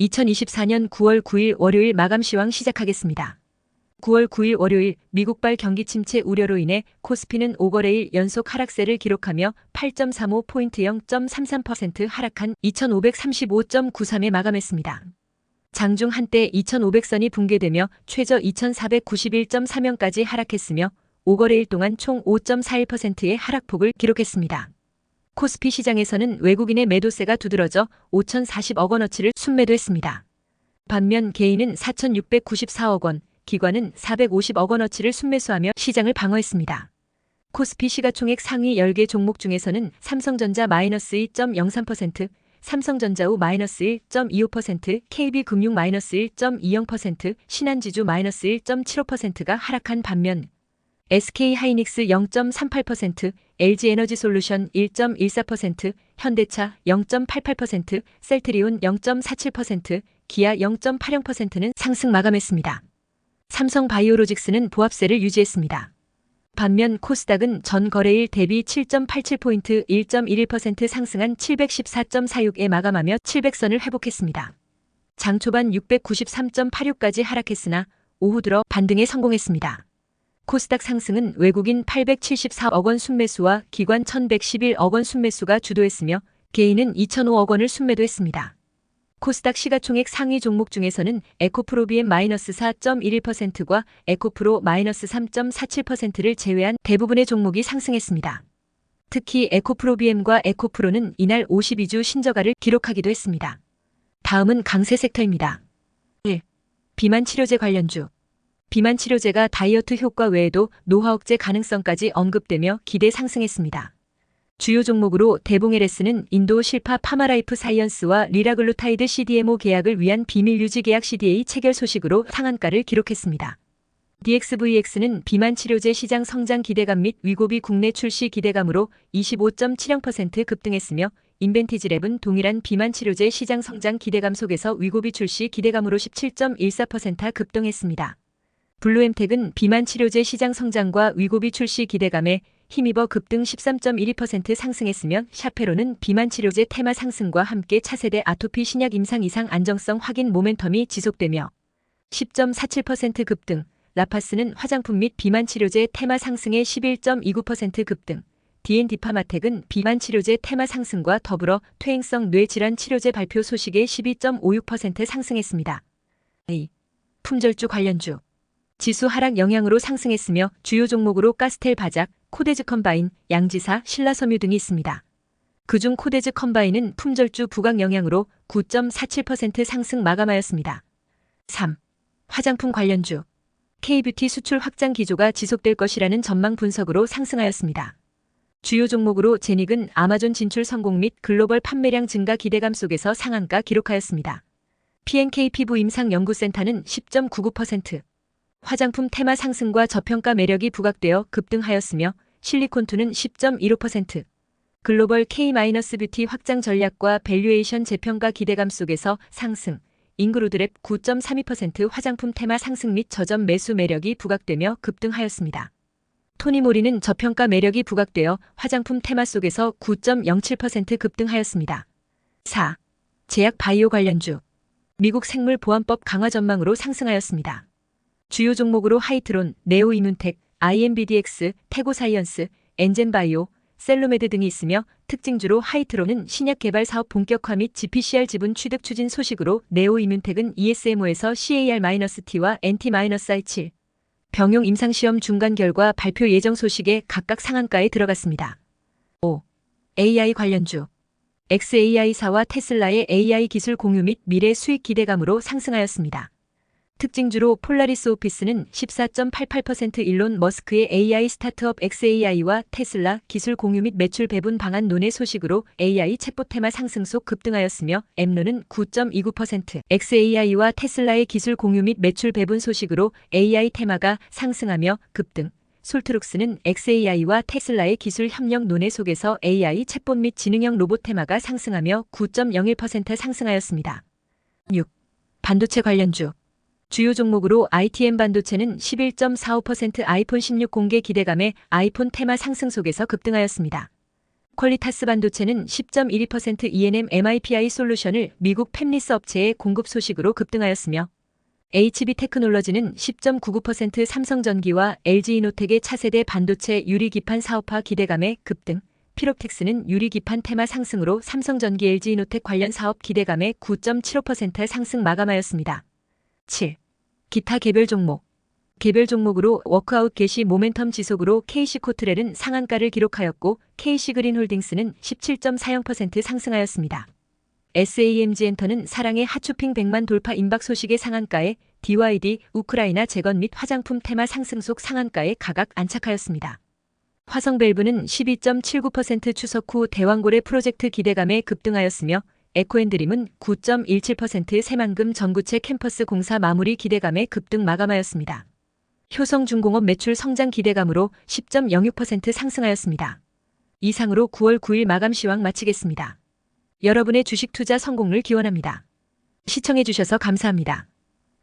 2024년 9월 9일 월요일 마감 시황 시작하겠습니다. 9월 9일 월요일 미국발 경기 침체 우려로 인해 코스피는 5거래일 연속 하락세를 기록하며 8.35포인트 0.33% 하락한 2535.93에 마감했습니다. 장중 한때 2500선이 붕괴되며 최저 2491.3원까지 하락했으며 5거래일 동안 총 5.41%의 하락폭을 기록했습니다. 코스피 시장에서는 외국인의 매도세가 두드러져 5,040억 원어치를 순매도했습니다. 반면 개인은 4,694억 원, 기관은 450억 원어치를 순매수하며 시장을 방어했습니다. 코스피 시가총액 상위 10개 종목 중에서는 삼성전자 마이너스 2.03%, 삼성전자우 마이너스 1.25%, KB금융 마이너스 1.20%, 신한지주 마이너스 1.75%가 하락한 반면 SK 하이닉스 0.38%, LG 에너지 솔루션 1.14%, 현대차 0.88%, 셀트리온 0.47%, 기아 0.80%는 상승 마감했습니다. 삼성 바이오로직스는 보합세를 유지했습니다. 반면 코스닥은 전 거래일 대비 7.87포인트 1.11% 상승한 714.46에 마감하며 700선을 회복했습니다. 장 초반 693.86까지 하락했으나 오후 들어 반등에 성공했습니다. 코스닥 상승은 외국인 874억 원 순매수와 기관 1111억 원 순매수가 주도했으며 개인은 2005억 원을 순매도 했습니다. 코스닥 시가총액 상위 종목 중에서는 에코프로비엠 마이너스 4.11%과 에코프로 마이너스 3.47%를 제외한 대부분의 종목이 상승했습니다. 특히 에코프로비엠과 에코프로는 이날 52주 신저가를 기록하기도 했습니다. 다음은 강세 섹터입니다. 1. 비만 치료제 관련주 비만 치료제가 다이어트 효과 외에도 노화 억제 가능성까지 언급되며 기대 상승했습니다. 주요 종목으로 대봉LS는 인도 실파 파마라이프 사이언스와 리라글루타이드 CDMO 계약을 위한 비밀 유지 계약 CDA 체결 소식으로 상한가를 기록했습니다. DXVX는 비만 치료제 시장 성장 기대감 및 위고비 국내 출시 기대감으로 25.70% 급등했으며 인벤티지랩은 동일한 비만 치료제 시장 성장 기대감 속에서 위고비 출시 기대감으로 17.14% 급등했습니다. 블루엠텍은 비만 치료제 시장 성장과 위고비 출시 기대감에 힘입어 급등 13.12% 상승했으며 샤페로는 비만 치료제 테마 상승과 함께 차세대 아토피 신약 임상 이상 안정성 확인 모멘텀이 지속되며 10.47% 급등, 라파스는 화장품 및 비만 치료제 테마 상승에 11.29% 급등, D&D파마텍은 비만 치료제 테마 상승과 더불어 퇴행성 뇌질환 치료제 발표 소식에 12.56% 상승했습니다. A. 품절주 관련주 지수 하락 영향으로 상승했으며 주요 종목으로 가스텔 바작, 코데즈 컴바인, 양지사, 신라섬유 등이 있습니다. 그중 코데즈 컴바인은 품절주 부각 영향으로 9.47% 상승 마감하였습니다. 3. 화장품 관련주 K뷰티 수출 확장 기조가 지속될 것이라는 전망 분석으로 상승하였습니다. 주요 종목으로 제닉은 아마존 진출 성공 및 글로벌 판매량 증가 기대감 속에서 상한가 기록하였습니다. PNK 피부 임상 연구센터는 10.99%, 화장품 테마 상승과 저평가 매력이 부각되어 급등하였으며 실리콘투는 10.15%, 글로벌 K-뷰티 확장 전략과 밸류에이션 재평가 기대감 속에서 상승, 잉그루드랩 9.32% 화장품 테마 상승 및 저점 매수 매력이 부각되며 급등하였습니다. 토니 모리는 저평가 매력이 부각되어 화장품 테마 속에서 9.07% 급등하였습니다. 4. 제약 바이오 관련주 미국 생물보안법 강화 전망으로 상승하였습니다. 주요 종목으로 하이트론, 네오이문텍, IMBDX, 태고사이언스, 엔젠바이오, 셀로메드 등이 있으며 특징주로 하이트론은 신약 개발 사업 본격화 및 GPCR 지분 취득 추진 소식으로 네오이문텍은 ESMO에서 CAR-T와 NT-I7 병용 임상시험 중간 결과 발표 예정 소식에 각각 상한가에 들어갔습니다. 5. AI 관련주 XAI사와 테슬라의 AI 기술 공유 및 미래 수익 기대감으로 상승하였습니다. 특징주로 폴라리스 오피스는 14.88% 일론 머스크의 AI 스타트업 XAI와 테슬라 기술 공유 및 매출 배분 방안 논의 소식으로 AI 챗봇 테마 상승 속 급등하였으며 엠노는 9.29% XAI와 테슬라의 기술 공유 및 매출 배분 소식으로 AI 테마가 상승하며 급등. 솔트룩스는 XAI와 테슬라의 기술 협력 논의 속에서 AI 챗봇 및 지능형 로봇 테마가 상승하며 9.01% 상승하였습니다. 6. 반도체 관련주 주요 종목으로 ITM 반도체는 11.45% 아이폰 16 공개 기대감에 아이폰 테마 상승 속에서 급등하였습니다. 퀄리타스 반도체는 10.12% E&M MIPI 솔루션을 미국 팹리스 업체에 공급 소식으로 급등하였으며 HB 테크놀러지는 10.99% 삼성전기와 LG이노텍의 차세대 반도체 유리기판 사업화 기대감에 급등, 피롭텍스는 유리기판 테마 상승으로 삼성전기 LG이노텍 관련 사업 기대감에 9.75% 상승 마감하였습니다. 7. 기타 개별 종목 개별 종목으로 워크아웃 개시 모멘텀 지속으로 KC코트렐은 상한가를 기록하였고 KC그린홀딩스는 17.40% 상승하였습니다. SAMG 엔터는 사랑의 하쇼핑 100만 돌파 임박 소식의 상한가에 DYD 우크라이나 재건 및 화장품 테마 상승 속 상한가에 가각 안착하였습니다. 화성밸브는 12.79% 추석 후 대왕고래 프로젝트 기대감에 급등하였으며 에코앤드림은 9.17% 새만금 전구체 캠퍼스 공사 마무리 기대감에 급등 마감하였습니다. 효성중공업 매출 성장 기대감으로 10.06% 상승하였습니다. 이상으로 9월 9일 마감 시황 마치겠습니다. 여러분의 주식 투자 성공을 기원합니다. 시청해주셔서 감사합니다.